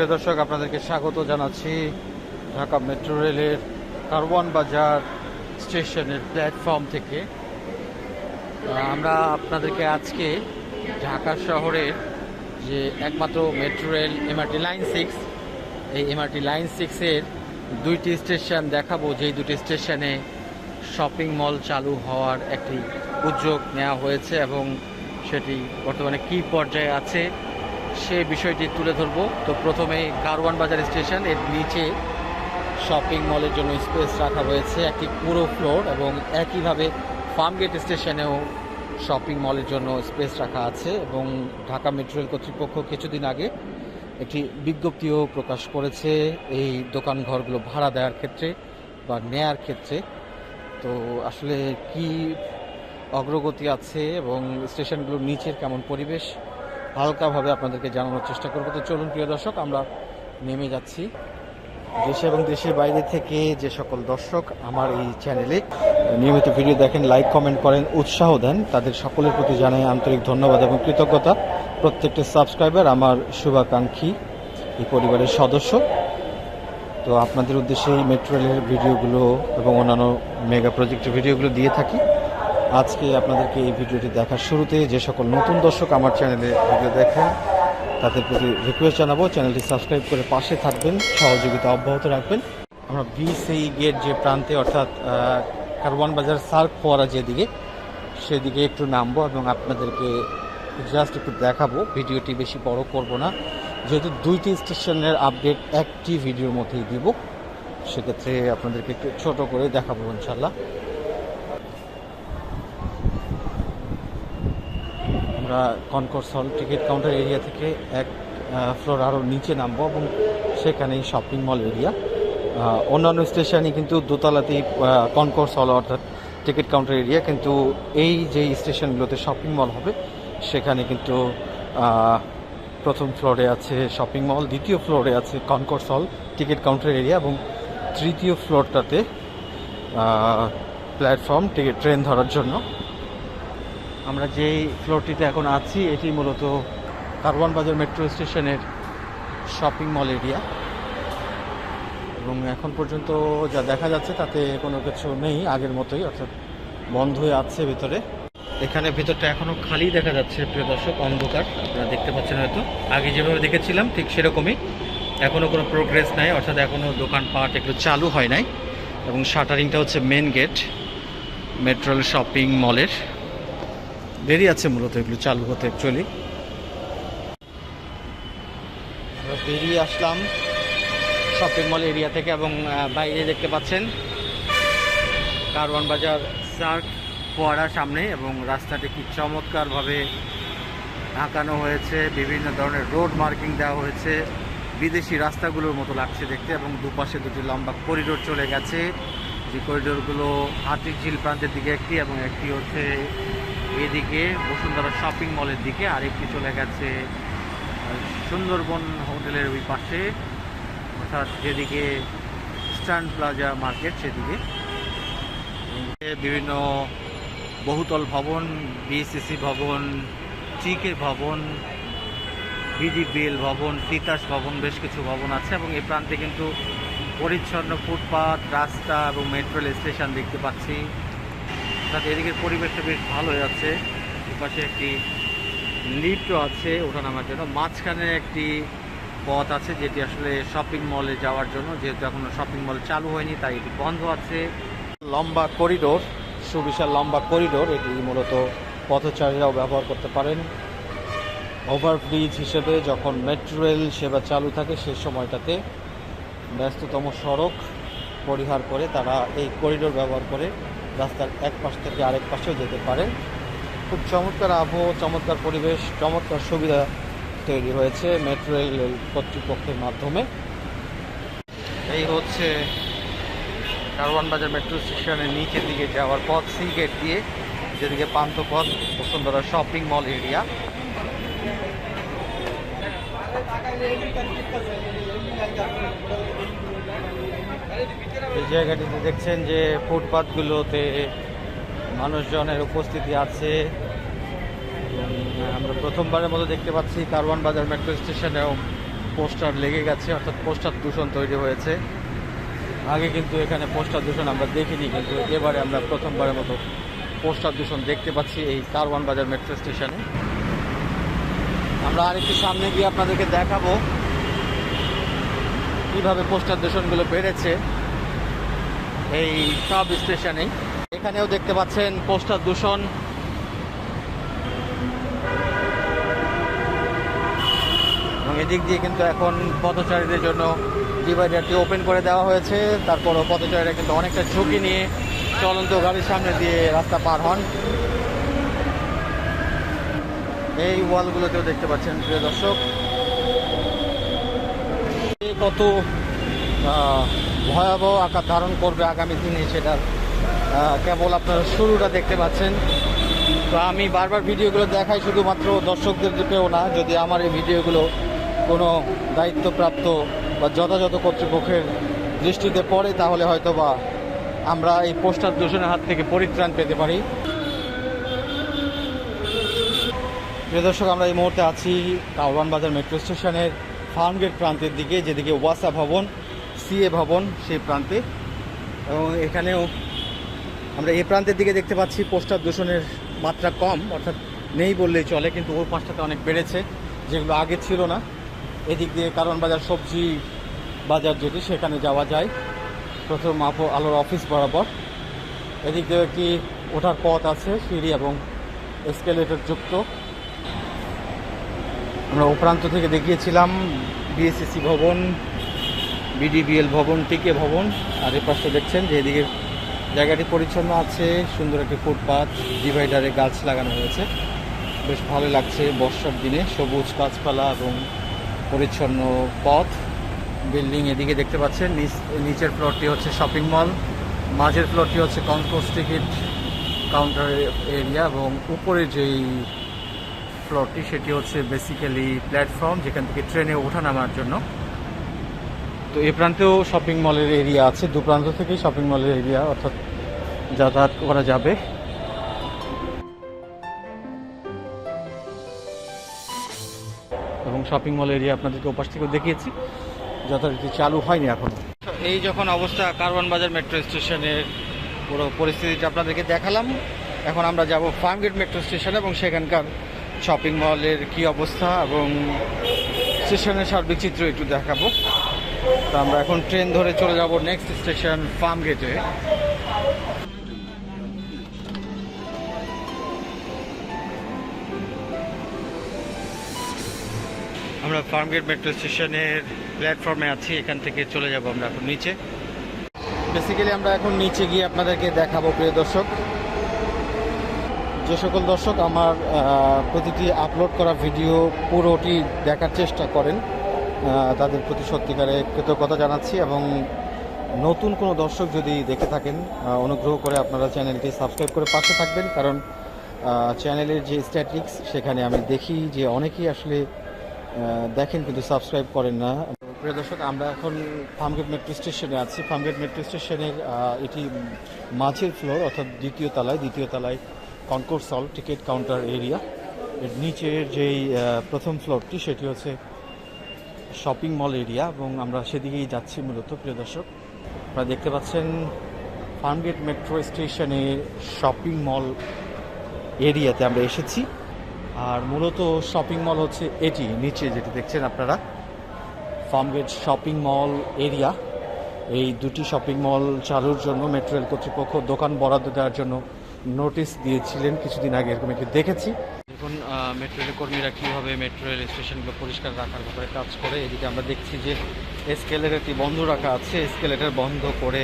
সুপ্রিয় দর্শক, আপনাদেরকে স্বাগত জানাচ্ছি ঢাকা মেট্রো রেলের কারওয়ান বাজার স্টেশনের প্ল্যাটফর্ম থেকে। আমরা আপনাদেরকে আজকে ঢাকা শহরের যে একমাত্র metro rail MRT line six, এই এমআরটি লাইন সিক্সের দুইটি স্টেশন দেখাবো। যেই দুটি স্টেশনে শপিং মল চালু হওয়ার একটি উদ্যোগ নেওয়া হয়েছে এবং সেটি বর্তমানে কী পর্যায়ে আছে সে বিষয়টি তুলে ধরবো। তো প্রথমেই কারওয়ান বাজার স্টেশন, এর নিচে শপিং মলের জন্য স্পেস রাখা হয়েছে, একটি পুরো ফ্লোর এবং একইভাবে ফার্মগেট স্টেশনেও শপিং মলের জন্য স্পেস রাখা আছে এবং ঢাকা মেট্রো রেল কর্তৃপক্ষ কিছুদিন আগে একটি বিজ্ঞপ্তিও প্রকাশ করেছে, এই দোকান ঘরগুলো ভাড়া দেওয়ার ক্ষেত্রে বা নেয়ার ক্ষেত্রে। তো আসলে কি অগ্রগতি আছে এবং স্টেশনগুলোর নিচের কেমন পরিবেশ হালকাভাবে আপনাদেরকে জানানোর চেষ্টা করব। তো চলুন, প্রিয় দর্শক, আমরা নেমে যাচ্ছি। দেশে এবং দেশের বাইরে থেকে যে সকল দর্শক আমার এই চ্যানেলে নিয়মিত ভিডিও দেখেন লাইক কমেন্ট করেন, উৎসাহ দেন, তাদের সকলের প্রতি জানাই আন্তরিক ধন্যবাদ এবং কৃতজ্ঞতা। প্রত্যেকটা সাবস্ক্রাইবার আমার শুভাকাঙ্ক্ষী এই পরিবারের সদস্য। তো আপনাদের উদ্দেশ্যে এই মেট্রো রেলের ভিডিওগুলো এবং অন্যান্য মেগা প্রজেক্টের ভিডিওগুলো দিয়ে থাকি। আজকে আপনাদেরকে এই ভিডিওটি দেখার শুরুতে যে সকল নতুন দর্শক আমার চ্যানেলে ভিডিও দেখেন, তাদের প্রতি রিকোয়েস্ট জানাব, চ্যানেলটি সাবস্ক্রাইব করে পাশে থাকবেন, সহযোগিতা অব্যাহত রাখবেন। আমরা বিসিই গেট যে প্রান্তে, অর্থাৎ কারওয়ান বাজার সার্ক ফোয়ারা যেদিকে, সেদিকে একটু নামবো এবং আপনাদেরকে জাস্ট একটু দেখাবো। ভিডিওটি বেশি বড় করব না। যেহেতু দুইটি স্টেশনের আপডেট একটি ভিডিওর মধ্যেই দিব, সেক্ষেত্রে আপনাদেরকে একটু ছোটো করে দেখাবো ইনশাল্লাহ আমরা কনকোর্স হল টিকিট কাউন্টার এরিয়া থেকে এক ফ্লোর আরও নিচে নামবো এবং সেখানেই শপিং মল এরিয়া। অন্যান্য স্টেশনে কিন্তু দোতলাতেই কনকোর্স হল অর্থাৎ টিকিট কাউন্টার এরিয়া, কিন্তু এই যে স্টেশনগুলোতে শপিং মল হবে, সেখানে কিন্তু প্রথম ফ্লোরে আছে শপিং মল, দ্বিতীয় ফ্লোরে আছে কনকোর্স হল টিকিট কাউন্টার এরিয়া এবং তৃতীয় ফ্লোরটাতে প্ল্যাটফর্ম, টিকিট, ট্রেন ধরার জন্য। আমরা যেই ফ্লোরটিতে এখন আছি, এটি মূলত কারওয়ান বাজার মেট্রো স্টেশনের শপিং মল এরিয়া এবং এখন পর্যন্ত যা দেখা যাচ্ছে, তাতে কোনো কিছু নেই আগের মতোই, অর্থাৎ বন্ধ হয়ে আছে ভিতরে। এখানে ভিতরটা এখনও খালি দেখা যাচ্ছে, প্রিয় দর্শক, অন্ধকার। আপনারা দেখতে পাচ্ছেন হয়তো। আগে যেভাবে দেখেছিলাম, ঠিক সেরকমই। এখনও কোনো প্রোগ্রেস নাই, অর্থাৎ এখনও দোকানপাট এগুলো চালু হয় নাই। এবং শাটারিংটা হচ্ছে মেন গেট মেট্রোল শপিং মলের দেরি আছে মূলত, এগুলো চালু হতে অ্যাকচুয়ালি বেরিয়ে আসলাম শপিং মল এরিয়া থেকে এবং বাইরে দেখতে পাচ্ছেন কারওয়ান বাজার সার্ক ফোয়ারা সামনে এবং রাস্তাটি কি চমৎকারভাবে আঁকানো হয়েছে। বিভিন্ন ধরনের রোড মার্কিং দেওয়া হয়েছে। বিদেশি রাস্তাগুলোর মতো লাগছে দেখতে এবং দুপাশে দুটি লম্বা করিডোর চলে গেছে। যে করিডোরগুলো ঝিল প্রান্তের দিকে একটি এবং একটি হচ্ছে এদিকে বসুন্ধরা শপিং মলের দিকে আরেকটি চলে গেছে সুন্দরবন হোটেলের ওই পাশে। অর্থাৎ যেদিকে স্ট্যান্ড প্লাজা মার্কেট, সেদিকে। বিভিন্ন বহুতল ভবন বিএসসিসি ভবন টিকে ভবন বিডিবিএল ভবন, তিতাস ভবন, বেশ কিছু ভবন আছে এবং এই প্রান্তে কিন্তু পরিচ্ছন্ন ফুটপাথ রাস্তা এবং মেট্রো স্টেশন দেখতে পাচ্ছি। অর্থাৎ এদিকের পরিবেশটা বেশ ভালোই আছে। এপাশে একটি লিফটও আছে ওঠানামার জন্য। মাঝখানে একটি পথ আছে যেটি আসলে শপিং মলে যাওয়ার জন্য। যেহেতু এখনও শপিং মল চালু হয়নি, তাই এটি বন্ধ আছে। লম্বা করিডোর, সুবিশাল লম্বা করিডোর, এটি মূলত পথচারীরাও ব্যবহার করতে পারেন। ওভারব্রিজ হিসেবে যখন মেট্রো রেল সেবা চালু থাকে, সে সময়টাতে ব্যস্ততম সড়ক পরিহার করে তারা এই করিডোর ব্যবহার করে রাস্তার এক পাশ থেকে আরেক পাশেও যেতে পারে। খুব চমৎকার আবহাওয়া, চমৎকার পরিবেশ, চমৎকার সুবিধা তৈরি হয়েছে মেট্রো রেল কর্তৃপক্ষের মাধ্যমে। এই হচ্ছে কারওয়ান বাজার মেট্রো স্টেশনের নিচের দিকে যাওয়ার পথ সি গেট দিয়ে যেদিকে Panthapath, Bashundhara shopping mall area. এই জায়গাটিতে দেখছেন যে ফুটপাথগুলোতে মানুষজনের উপস্থিতি আছে। আমরা প্রথমবারের মতো দেখতে পাচ্ছি কারওয়ান বাজার মেট্রো স্টেশনেও পোস্টার লেগে গেছে, অর্থাৎ পোস্টার দূষণ তৈরি হয়েছে। আগে কিন্তু এখানে পোস্টার দূষণ আমরা দেখিনি, কিন্তু এবারে আমরা প্রথমবারের মতো পোস্টার দূষণ দেখতে পাচ্ছি এই কারওয়ান বাজার মেট্রো স্টেশনে। আমরা আরেকটু সামনে গিয়ে আপনাদেরকে দেখাবো। কীভাবে পোস্টার দূষণগুলো বেড়েছে এই সাব স্টেশনে এখানেও দেখতে পাচ্ছেন পোস্টার দূষণ। এবং এদিক দিয়ে কিন্তু এখন পথচারীদের জন্য ডিভাইডারটি ওপেন করে দেওয়া হয়েছে। তারপরও পথচারীরা কিন্তু অনেকটা ঝুঁকি নিয়ে চলন্ত গাড়ির সামনে দিয়ে রাস্তা পার হন। এই ওয়ালগুলোতেও দেখতে পাচ্ছেন প্রিয় দর্শক। কত ভয়াবহ আকার ধারণ করবে আগামী দিনে সেটা কেবল আপনারা শুরুটা দেখতে পাচ্ছেন। তো আমি বারবার ভিডিওগুলো দেখাই শুধুমাত্র দর্শকদের দর্শকদেরকেও না, যদি আমার এই ভিডিওগুলো কোনো দায়িত্বপ্রাপ্ত বা যথাযথ কর্তৃপক্ষের দৃষ্টিতে পড়ে, তাহলে হয়তো বা আমরা এই পোস্টার দূষণের হাত থেকে পরিত্রাণ পেতে পারি। প্রিয় দর্শক, আমরা এই মুহূর্তে আছি কাউরান বাজার মেট্রো স্টেশনের ফার্মগেট প্রান্তের দিকে, যেদিকে ওয়াসা ভবন, সিএ ভবন, সেই প্রান্তে। এবং এখানেও আমরা এই প্রান্তের দিকে দেখতে পাচ্ছি, পোস্টার দূষণের মাত্রা কম, অর্থাৎ নেই বললেই চলে, কিন্তু ওর পাশটাতে অনেক বেড়েছে, যেগুলো আগে ছিল না। এদিক দিয়ে কারণ বাজার সবজি বাজার যদি সেখানে যাওয়া যায়, প্রথম আপো আলোর অফিস বরাবর। এদিক দিয়ে একটি ওঠার পথ আছে, সিঁড়ি এবং এসকেলেটর যুক্ত। আমরা প্রান্ত থেকে দেখিয়েছিলাম বিএসসিসি ভবন বিডিবিএল ভবন টিকে ভবন। আর এ পাশে দেখছেন যে এদিকে জায়গাটি পরিচ্ছন্ন আছে, সুন্দর একটি ফুটপাথ ডিভাইডারে গাছ লাগানো হয়েছে। বেশ ভালো লাগছে বর্ষার দিনে, সবুজ গাছপালা এবং পরিচ্ছন্ন পথ। বিল্ডিং এদিকে দেখতে পাচ্ছেন, নিচ- নিচের ফ্লোরটি হচ্ছে শপিং মল মাঝের ফ্লোরটি হচ্ছে কনকোর্স টিকিট কাউন্টার এরিয়া এবং উপরে যেই ফ্লোরটি সেটি হচ্ছে বেসিক্যালি প্ল্যাটফর্ম যেখান থেকে ট্রেনে ওঠা নামার জন্য। তো এ প্রান্তেও শপিং মলের এরিয়া আছে। দু প্রান্ত থেকেই শপিং মলের এরিয়া অর্থাৎ যাতায়াত করা যাবে। এবং শপিং মল এরিয়া আপনাদেরকে ওপাশ থেকেও দেখিয়েছি। যথারীতি চালু হয়নি এখন। এই যখন অবস্থা কারওয়ান বাজার মেট্রো স্টেশনের পুরো পরিস্থিতিটা আপনাদেরকে দেখালাম। এখন আমরা যাব ফার্মগেট মেট্রো স্টেশন এবং সেখানকার শপিং মলের কি অবস্থা এবং স্টেশনের সার্বিক চিত্র একটু দেখাবো। তো আমরা এখন ট্রেন ধরে চলে যাব নেক্সট স্টেশন ফার্মগেটে আমরা ফার্মগেট মেট্রো স্টেশনের প্ল্যাটফর্মে আছি, এখান থেকে চলে যাব আমরা এখন নিচে। বেসিক্যালি আমরা এখন নিচে গিয়ে আপনাদেরকে দেখাবো, প্রিয় দর্শক। যে সকল দর্শক আমার প্রতিটি আপলোড করা ভিডিও পুরোটি দেখার চেষ্টা করেন তাদের প্রতি সত্যিকারে কৃতজ্ঞতা জানাচ্ছি এবং নতুন কোনো দর্শক যদি দেখে থাকেন অনুগ্রহ করে আপনারা চ্যানেলটি সাবস্ক্রাইব করে পাশে থাকবেন, কারণ চ্যানেলের যে স্ট্যাটিক্স সেখানে আমি দেখি যে অনেকেই আসলে দেখেন কিন্তু সাবস্ক্রাইব করেন না। প্রিয় দর্শক, আমরা এখন ফার্মগেট মেট্রো স্টেশনে আছি। ফার্মগেট মেট্রো স্টেশনের এটি মাঝের ফ্লোর অর্থাৎ দ্বিতীয় তলায় দ্বিতীয় তলায় কনকোর্স হল, টিকিট কাউন্টার এরিয়া। এর নিচের যেই প্রথম ফ্লোরটি, সেটি হচ্ছে শপিং মল এরিয়া এবং আমরা সেদিকেই যাচ্ছি মূলত, প্রিয় দর্শক। আপনারা দেখতে পাচ্ছেন ফার্মগেট মেট্রো স্টেশনে শপিং মল এরিয়াতে আমরা এসেছি। আর মূলত শপিং মল হচ্ছে এটি, নিচে যেটি দেখছেন আপনারা ফার্মগেট শপিং মল এরিয়া। এই দুটি শপিং মল চালুর জন্য, মেট্রো রেল কর্তৃপক্ষ দোকান বরাদ্দ দেওয়ার জন্য নোটিশ দিয়েছিলেন কিছুদিন আগে, এরকম একটি দেখেছি। দেখুন মেট্রো রেল কর্মীরা কীভাবে মেট্রো রেল স্টেশনগুলো পরিষ্কার রাখার ব্যাপারে কাজ করে, এদিকে আমরা দেখছি যে এসকেলেটারটি বন্ধ রাখা আছে। এসকেলেটার বন্ধ করে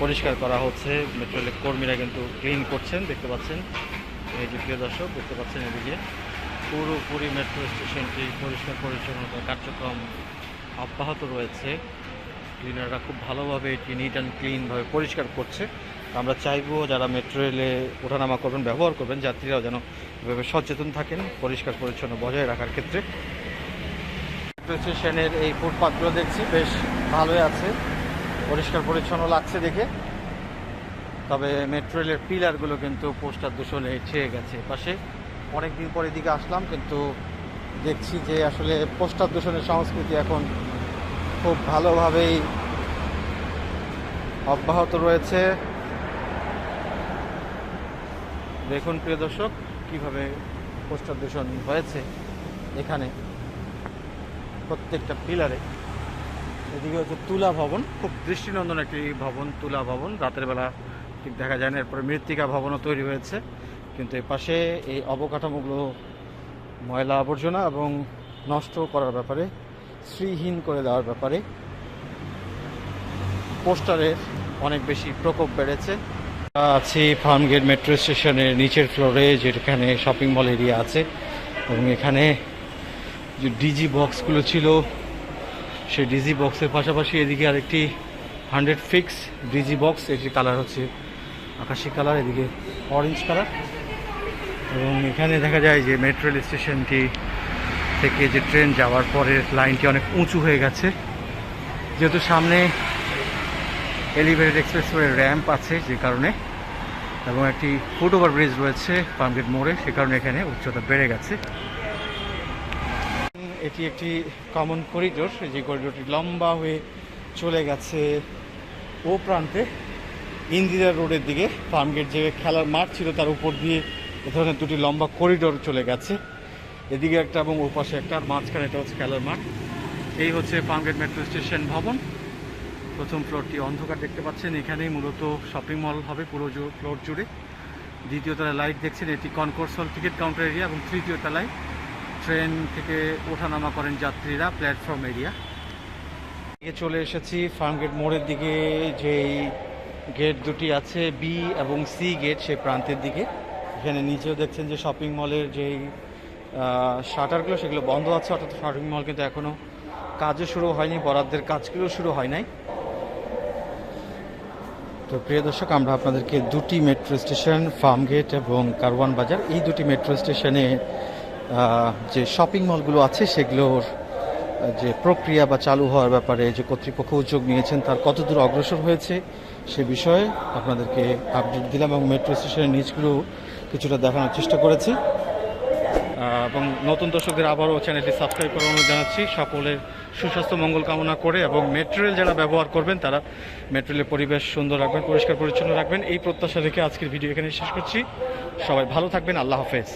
পরিষ্কার করা হচ্ছে। মেট্রো রেলের কর্মীরা কিন্তু ক্লিন করছেন, দেখতে পাচ্ছেন। এই যে প্রিয় দর্শক, দেখতে পাচ্ছেন এদিকে। পুরোপুরি মেট্রো স্টেশনটি পরিষ্কার পরিচ্ছন্নতার কার্যক্রম অব্যাহত রয়েছে। ক্লিনাররা খুব ভালোভাবে এটি নিট অ্যান্ড ক্লিনভাবে পরিষ্কার করছে। আমরা চাইব যারা মেট্রো রেলে ওঠানামা করবেন, ব্যবহার করবেন, যাত্রীরাও যেন এভাবে সচেতন থাকেন, পরিষ্কার, পরিচ্ছন্ন বজায় রাখার ক্ষেত্রে। মেট্রো স্টেশনের এই ফুটপাথগুলো দেখছি, বেশ ভালোই আছে। পরিষ্কার, পরিচ্ছন্ন লাগছে দেখে। তবে মেট্রো রেলের পিলারগুলো কিন্তু পোস্টার দূষণে ছেয়ে গেছে পাশে। অনেক দিন পরে এদিকে আসলাম, কিন্তু দেখছি যে আসলে পোস্টার দূষণের সংস্কৃতি এখন খুব ভালোভাবেই অব্যাহত রয়েছে। দেখুন, প্রিয় দর্শক, কীভাবে পোস্টার দূষণ হয়েছে এখানে প্রত্যেকটা পিলারে এদিকে হচ্ছে তুলা ভবন, খুব দৃষ্টিনন্দন একটি ভবন, তুলা ভবন। রাতের বেলা ঠিক দেখা যায় না, এরপরে মৃত্তিকা ভবনও তৈরি হয়েছে। কিন্তু এর পাশে এই অবকাঠামোগুলো ময়লা আবর্জনা এবং নষ্ট করার ব্যাপারে, শ্রীহীন করে দেওয়ার ব্যাপারে, পোস্টারের অনেক বেশি প্রকোপ বেড়েছে। আছি ফার্মগেট মেট্রো স্টেশনের নিচের ফ্লোরে, যেখানে শপিং মল এরিয়া আছে। এবং এখানে যে ডিজি বক্সগুলো ছিল, সেই ডিজি বক্সের পাশাপাশি এদিকে আরেকটি হান্ড্রেড ফিক্স ডিজি বক্স এটির কালার হচ্ছে আকাশি কালার এদিকে অরেঞ্জ কালার এবং এখানে দেখা যায় যে মেট্রো রেল স্টেশনটি থেকে যে ট্রেন যাওয়ার পরে লাইনটি অনেক উঁচু হয়ে গেছে। যেহেতু সামনে এলিভেটেড এক্সপ্রেসওয়ে র্যাম্প আছে যে কারণে, এবং একটি ফুট ওভার ব্রিজ রয়েছে পামগেট মোড়ে, সে কারণে এখানে উচ্চতা বেড়ে গেছে। এটি একটি কমন করিডোর যে করিডোরটি লম্বা হয়ে চলে গেছে ও প্রান্তে। ইন্দিরা রোডের দিকে ফার্মগেট যে খেলার মাঠ ছিল, তার উপর দিয়ে এ ধরনের দুটি লম্বা করিডোর চলে গেছে। এদিকে একটা এবং ও পাশে একটা, মাঝখানে এটা হচ্ছে খেলার মাঠ। এই হচ্ছে ফার্মগেট মেট্রো স্টেশন ভবন। প্রথম ফ্লোরটি অন্ধকার দেখতে পাচ্ছেন। এখানেই মূলত শপিং মল হবে পুরো ফ্লোর জুড়ে। দ্বিতীয় তলায় লাইট দেখছেন, এটি কনকোর্স হল টিকিট কাউন্টার এরিয়া এবং তৃতীয় তলায় ট্রেন থেকে ওঠানামা করেন যাত্রীরা প্ল্যাটফর্ম এরিয়া এদিকে চলে এসেছি ফার্মগেট মোড়ের দিকে, যেই গেট দুটি আছে বি এবং সি গেট সেই প্রান্তের দিকে। এখানে নিচেও দেখছেন যে শপিং মলের যেই শাটারগুলো সেগুলো বন্ধ আছে, অর্থাৎ শপিং মল কিন্তু এখনও কাজও শুরু হয়নি, বরাদ্দের কাজগুলো শুরু হয় নাই। তো প্রিয় দর্শক, আমরা আপনাদেরকে দুটি মেট্রো স্টেশন ফার্মগেট এবং কারওয়ান বাজার, এই দুটি মেট্রো স্টেশনে যে শপিং মলগুলো আছে, সেগুলোর যে প্রক্রিয়া বা চালু হওয়ার ব্যাপারে যে কর্তৃপক্ষ উদ্যোগ নিয়েছেন, তার কতদূর অগ্রসর হয়েছে, সে বিষয়ে আপনাদেরকে আপডেট দিলাম এবং মেট্রো স্টেশনের নিচগুলো কিছুটা দেখানোর চেষ্টা করেছি। এবং নতুন দর্শকদের আবারও চ্যানেলটি সাবস্ক্রাইব করার অনুরোধ জানাচ্ছি। সকলের সুস্বাস্থ্য, মঙ্গল কামনা করে এবং মেটেরিয়াল যারা ব্যবহার করবেন, তারা মেটেরিয়ালের পরিবেশ সুন্দর রাখবেন, পরিষ্কার, পরিচ্ছন্ন রাখবেন। এই প্রত্যাশা রেখে আজকের ভিডিও এখানে শেষ করছি। সবাই ভালো থাকবেন। আল্লাহ হাফেজ।